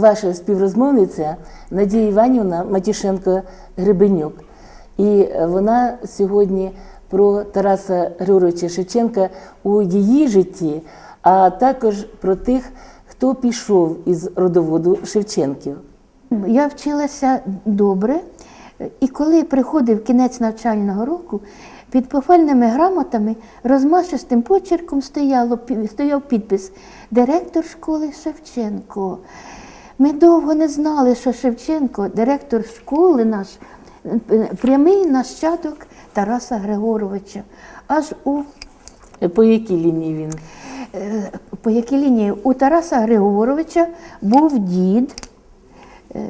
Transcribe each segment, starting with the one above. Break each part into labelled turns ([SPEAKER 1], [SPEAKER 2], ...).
[SPEAKER 1] ваша співрозмовниця Надія Іванівна Матішенко Гребенюк. І вона сьогодні про Тараса Григоровича Шевченка у її житті, а також про тих, хто пішов із родоводу Шевченків.
[SPEAKER 2] Я вчилася добре, і коли приходив кінець навчального року, під пофальними грамотами розмашистим почерком стояло, стояв підпис Директор школи Шевченко. Ми довго не знали, що Шевченко, директор школи наш, е, прямий нащадок Тараса Григоровича. Аж у
[SPEAKER 1] По якій лінії він?
[SPEAKER 2] Е, по якій лінії? У Тараса Григоровича був дід, е,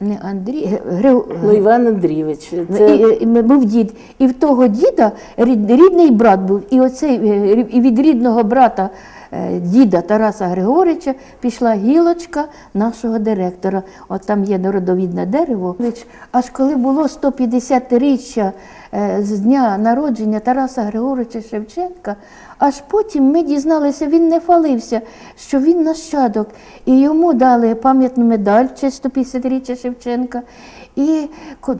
[SPEAKER 2] не Андрій, Гри-
[SPEAKER 1] Ну, Іван Андрійович. Це
[SPEAKER 2] і- і був дід. І в того діда рідний брат був. І оцей е, і від рідного брата е, діда Тараса Григоровича пішла гілочка нашого директора. От там є народовідне дерево. Аж коли було 150-річчя е, з дня народження Тараса Григоровича Шевченка, аж потім ми дізналися, він не фалився, що він нащадок. І йому дали пам'ятну медаль честь 150-річчя Шевченка. І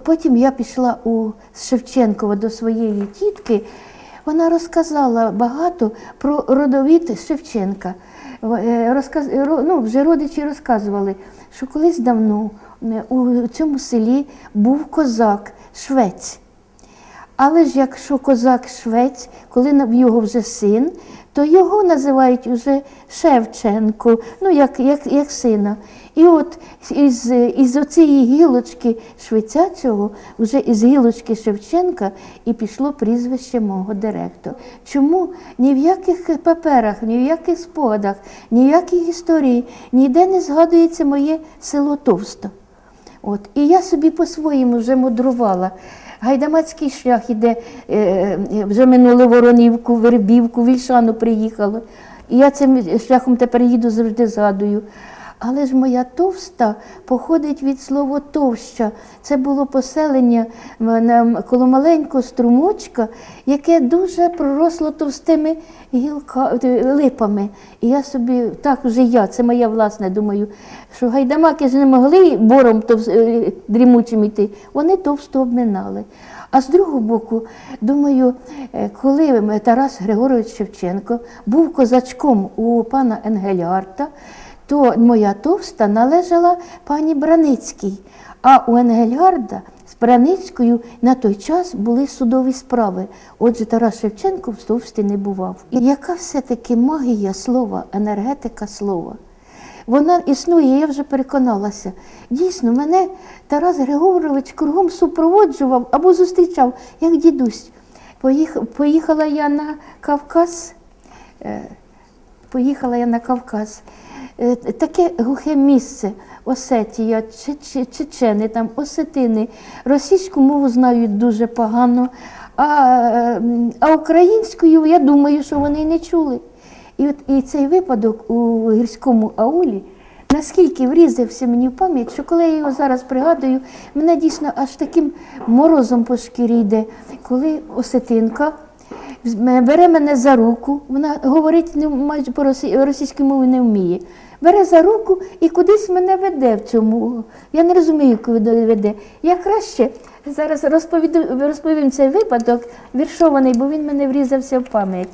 [SPEAKER 2] потім я пішла у Шевченкова до своєї тітки. Вона розказала багато про родовід Шевченка. Е, Розказ... ну, вже родичі розказували, що колись давно е, у цьому селі був козак, швець. Але ж якщо козак швець, коли його вже син, то його називають вже Шевченко, ну як, як, як сина. І от із, із оцієї гілочки швеця цього, вже із гілочки Шевченка і пішло прізвище мого директора. Чому ні в яких паперах, ні в яких спогадах, ні в якій історії ніде не згадується моє село Товсто. От. І я собі по-своєму вже мудрувала. Гайдамацький шлях іде, е, е, вже минули Воронівку, Вербівку, Вільшану приїхали. І я цим шляхом тепер їду завжди згадую. Але ж моя товста походить від слова товща. Це було поселення на- коло маленького струмочка, яке дуже проросло товстими гілка, е, липами. І я собі, так вже я, це моя власне, думаю, що гайдамаки ж не могли бором товс- е, дрімучим йти, вони товсто обминали. А з другого боку, думаю, е, коли Тарас Григорович Шевченко був козачком у пана Енгелярта, то моя товста належала пані Браницькій. А у Енгельгарда з Браницькою на той час були судові справи. Отже, Тарас Шевченко в товсті не бував. І яка все-таки магія слова, енергетика слова? Вона існує, я вже переконалася. Дійсно, мене Тарас Григорович кругом супроводжував або зустрічав, як дідусь. Поїхала я на Кавказ. е, Поїхала я на Кавказ. Е, Таке глухе місце, Осетія, Чечени, там, Осетини. Російську мову знають дуже погано, а, а українською я думаю, що вони не чули. І, от, і цей випадок у гірському аулі наскільки врізався мені в пам'ять, що коли я його зараз пригадую, мене дійсно аж таким морозом по шкірі йде, коли осетинка бере мене за руку, вона говорить майже по росі- російською мовою не вміє. Бере за руку і кудись мене веде в цьому. Я не розумію, куди веде. Я краще зараз розповім цей випадок віршований, бо він мене врізався в пам'ять.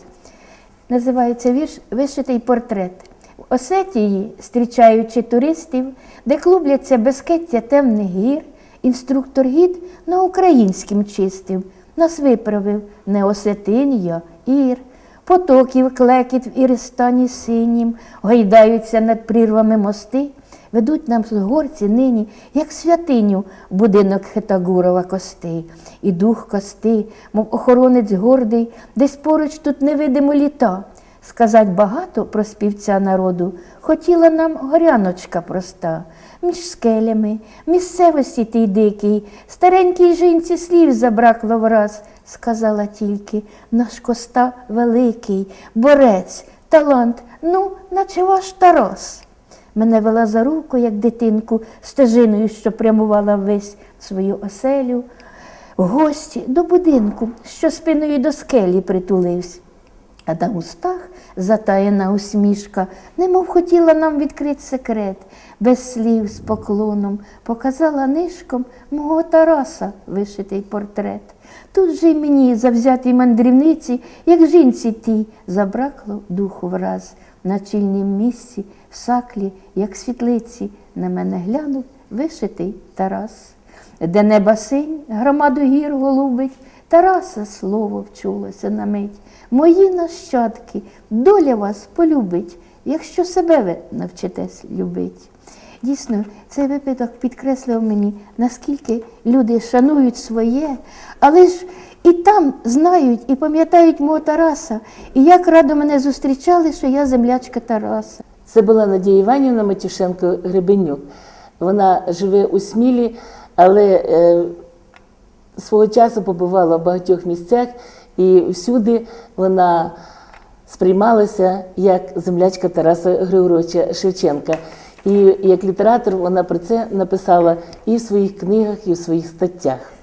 [SPEAKER 2] Називається вірш Вишитий портрет. В Осетії, зустрічаючи туристів, де клубляться безкеття темних гір, інструктор гід на українським чистив, нас виправив неосетин'я ір. Потоків клекіт в Іристані синім, гойдаються над прірвами мости, ведуть нам з горці нині, як святиню, в будинок Хетагурова кости. І дух кости, мов охоронець гордий, десь поруч тут невидимо літа. Сказать багато про співця народу хотіла нам горяночка проста. Між скелями, місцевості тій дикій, старенькій жінці слів забракло враз, сказала тільки наш коста великий, борець, талант, ну, наче ваш Тарас. Мене вела за руку, як дитинку, стежиною, що прямувала весь свою оселю, гості до будинку, що спиною до скелі притулився. А на устах затаєна усмішка, немов хотіла нам відкрити секрет, без слів з поклоном показала нишком мого Тараса вишитий портрет. Тут же й мені, завзятій мандрівниці, як жінці тій, забракло духу враз. На чільнім місці, в саклі, як світлиці, на мене глянув вишитий Тарас. Де неба синь, громаду гір голубить, Тараса слово вчулося на мить. Мої нащадки, доля вас полюбить, якщо себе ви навчитесь любить. Дійсно, цей випадок підкреслив мені, наскільки люди шанують своє, але ж і там знають і пам'ятають мого Тараса, і як радо мене зустрічали, що я землячка Тараса.
[SPEAKER 1] Це була Надія Іванівна Матюшенко Гребенюк. Вона живе у Смілі, але е, свого часу побувала в багатьох місцях, і всюди вона сприймалася як землячка Тараса Григоровича Шевченка. І як літератор вона про це написала і в своїх книгах, і в своїх статтях.